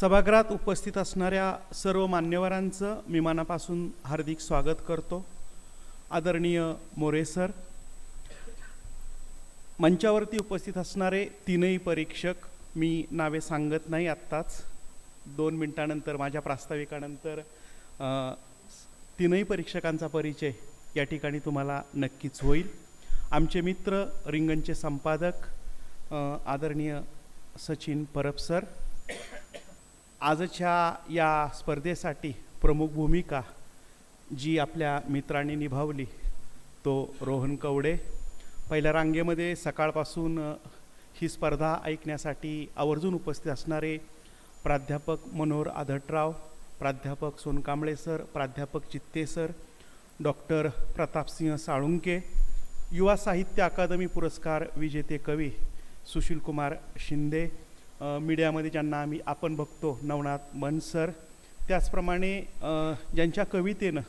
सभागृहात उपस्थित असणाऱ्या सर्व मान्यवरांचं मी मनापासून हार्दिक स्वागत करतो. आदरणीय मोरे सर मंचावरती उपस्थित असणारे तीनही परीक्षक मी नावे सांगत नाही आत्ताच. दोन मिनटानंतर माझ्या प्रास्ताविकानंतर तीनही परीक्षकांचा परिचय या ठिकाणी तुम्हाला नक्कीच होईल. आमचे मित्र रिंगणचे संपादक आदरणीय सचिन परब सर आजच्या या स्पर्धेसाठी प्रमुख भूमिका जी आपल्या मित्रांनी निभावली तो रोहन कवडे. पहिल्या रांगेमध्ये सकाळपासून ही स्पर्धा ऐकण्यासाठी आवर्जून उपस्थित असणारे प्राध्यापक मनोहर आधटराव प्राध्यापक सोनकांबळे सर प्राध्यापक चित्ते सर डॉक्टर प्रतापसिंह साळुंके युवा साहित्य अकादमी पुरस्कार विजेते कवी सुशीलकुमार शिंदे मीडियामध्ये ज्यांना आम्ही आपण बघतो नवनाथ मनसर त्याचप्रमाणे ज्यांच्या कवितेनं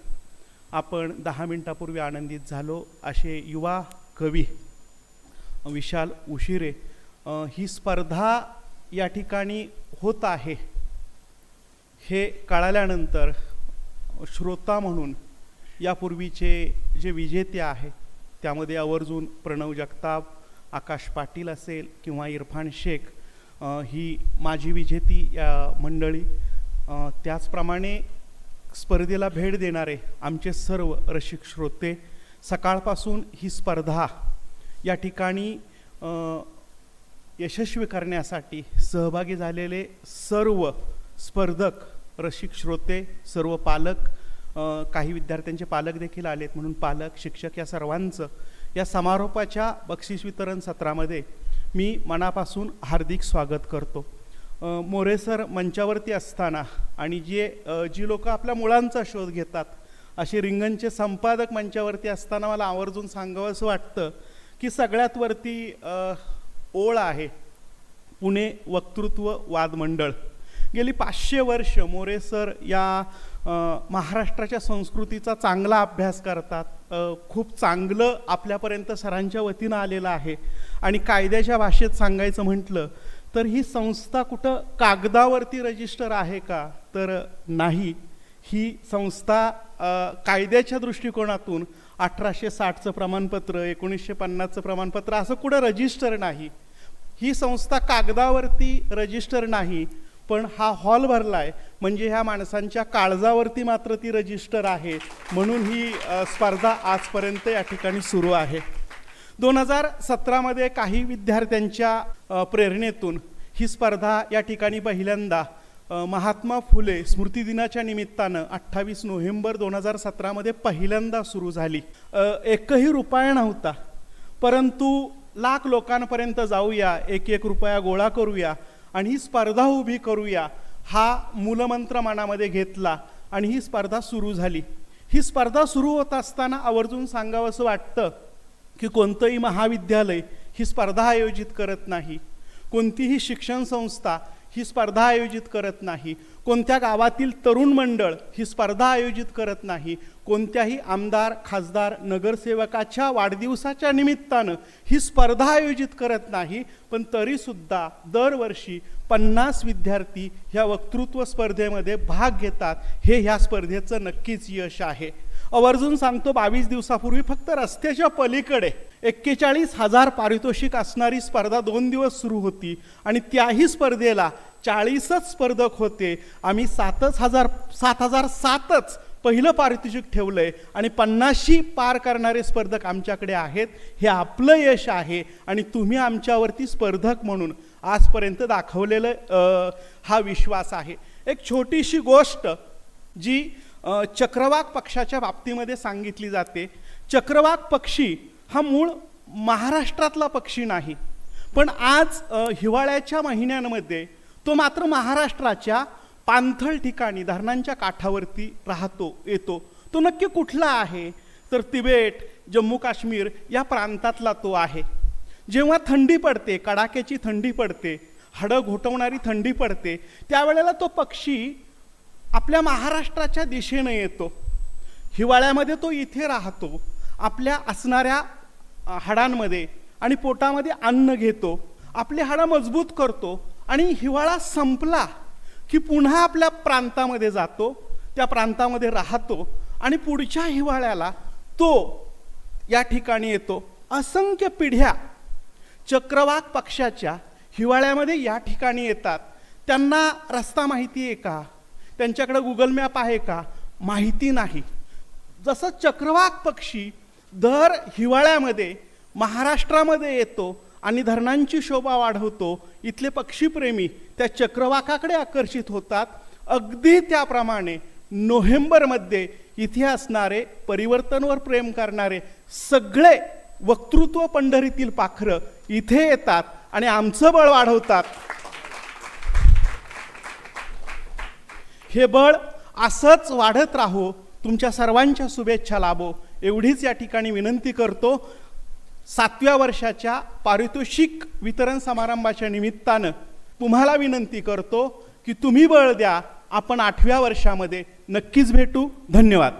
आपण दहा मिनटापूर्वी आनंदित झालो असे युवा कवी विशाल उशिरे ही स्पर्धा या ठिकाणी होत आहे. हे कळाल्यानंतर श्रोता म्हणून यापूर्वीचे जे विजेते आहे त्यामध्ये आवर्जून प्रणव जगताप आकाश पाटील असेल किंवा इरफान शेख ही माझी विजेती या मंडळी त्याचप्रमाणे स्पर्धेला भेट देणारे आमचे सर्व रसिक श्रोते सकाळपासून ही स्पर्धा या ठिकाणी यशस्वी करण्यासाठी सहभागी झालेले सर्व स्पर्धक रसिक श्रोते सर्व पालक काही विद्यार्थ्यांचे पालक देखील आलेत. म्हणून पालक शिक्षक या सर्वांचं या समारोपाच्या बक्षीस वितरण सत्रामध्ये मी मनापासून हार्दिक स्वागत करतो. मोरेसर मोरे सर मंचावरती असताना आणि जे जी लोक आपल्या मुळांचा शोध घेतात असे रिंगणचे संपादक मंचावरती असताना मला आवर्जून सांगावं असं वाटतं की सगळ्यात वरती ओळ आहे पुणे वक्तृत्व वाद मंडळ. गेली पाचशे वर्ष मोरे सर या महाराष्ट्राच्या संस्कृतीचा चांगला अभ्यास करतात. खूप चांगलं आपल्यापर्यंत सरांच्या वतीनं आलेलं आहे. आणि कायद्याच्या भाषेत सांगायचं म्हटलं तर ही संस्था कुठं कागदावरती रजिस्टर आहे का? तर नाही. ही संस्था कायद्याच्या दृष्टिकोनातून अठराशे साठचं प्रमाणपत्र एकोणीसशे पन्नासचं प्रमाणपत्र असं कुठं रजिस्टर नाही. ही संस्था कागदावरती रजिस्टर नाही. पण हा हॉल भरला आहे म्हणजे ह्या माणसांच्या काळजावरती मात्र ती रजिस्टर आहे. म्हणून ही स्पर्धा आजपर्यंत या ठिकाणी सुरू आहे. दोन हजार सतरामध्ये काही विद्यार्थ्यांच्या प्रेरणेतून ही स्पर्धा या ठिकाणी पहिल्यांदा महात्मा फुले स्मृती दिनाच्या निमित्तानं अठ्ठावीस नोव्हेंबर दोन हजार सतरामध्ये पहिल्यांदा सुरू झाली. एकही रुपया नव्हता. परंतु लाख लोकांपर्यंत जाऊया एक एक रुपया गोळा करूया आणि ही स्पर्धा उभी करूया हा मूलमंत्र मनामध्ये घेतला आणि ही स्पर्धा सुरू झाली. ही स्पर्धा सुरू होत असताना आवर्जून सांगावं असं वाटतं की कोणतंही महाविद्यालय ही स्पर्धा आयोजित करत नाही. कोणतीही शिक्षण संस्था ही स्पर्धा आयोजित करत नाही. कोणत्या गावातील तरुण मंडळ ही स्पर्धा आयोजित करत नाही. कोणत्याही आमदार खासदार नगरसेवकाच्या वाढदिवसाच्या निमित्तानं ही स्पर्धा आयोजित करत नाही पण तरीसुद्धा दरवर्षी पन्नास विद्यार्थी ह्या वक्तृत्व स्पर्धेमध्ये भाग घेतात. हे ह्या स्पर्धेचं नक्कीच यश आहे. आवर्जून सांगतो बावीस दिवसापूर्वी फक्त रस्त्याच्या पलीकडे एक्केचाळीस हजार पारितोषिक असणारी स्पर्धा दोन दिवस सुरू होती आणि त्याही स्पर्धेला चाळीसच स्पर्धक होते. आम्ही सातच हजार सात हजार सातच पहिलं पारितोषिक ठेवलं आहे आणि पन्नासशी पार करणारे स्पर्धक आमच्याकडे आहेत. हे आपलं यश आहे आणि तुम्ही आमच्यावरती स्पर्धक म्हणून आजपर्यंत दाखवलेलं हा विश्वास आहे. एक छोटीशी गोष्ट जी चक्रवाक पक्षाच्या बाबतीमध्ये सांगितली जाते. चक्रवाक पक्षी हा मूळ महाराष्ट्रातला पक्षी नाही. पण आज हिवाळ्याच्या महिन्यांमध्ये तो मात्र महाराष्ट्राच्या पाणथळ ठिकाणी धरणांच्या काठावरती राहतो येतो. तो नक्की कुठला आहे? तर तिबेट जम्मू काश्मीर या प्रांतातला तो आहे. जेव्हा थंडी पडते कडाक्याची थंडी पडते हाडं घोटवणारी थंडी पडते त्यावेळेला तो पक्षी आपल्या महाराष्ट्राच्या दिशेनं येतो. हिवाळ्यामध्ये तो इथे राहतो. आपल्या असणाऱ्या हाडांमध्ये आणि पोटामध्ये अन्न घेतो आपली हाडं मजबूत करतो आणि हिवाळा संपला की पुन्हा आपल्या प्रांतामध्ये जातो त्या प्रांतामध्ये राहतो आणि पुढच्या हिवाळ्याला तो या ठिकाणी येतो. असंख्य पिढ्या चक्रवाक पक्षाच्या हिवाळ्यामध्ये या ठिकाणी येतात. त्यांना रस्ता माहिती आहे का? त्यांच्याकडे गुगल मॅप आहे का? माहिती नाही. जसं चक्रवाक पक्षी दर हिवाळ्यामध्ये महाराष्ट्रामध्ये येतो आणि धरणांची शोभा वाढवतो. इथले पक्षीप्रेमी त्या चक्रवाकाकडे आकर्षित होतात. अगदी त्याप्रमाणे नोव्हेंबरमध्ये इथे असणारे परिवर्तनवर प्रेम करणारे सगळे वक्तृत्व पंढरीतील पाखरं इथे येतात आणि आमचं बळ वाढवतात. हे बळ असंच वाढत राहो. तुमच्या सर्वांच्या शुभेच्छा लाभो. एवढीच या ठिकाणी विनंती करतो सातव्या वर्षाच्या पारितोषिक वितरण समारंभाच्या निमित्तानं तुम्हाला विनंती करतो की तुम्ही बळ द्या आपण आठव्या वर्षामध्ये नक्कीच भेटू. धन्यवाद.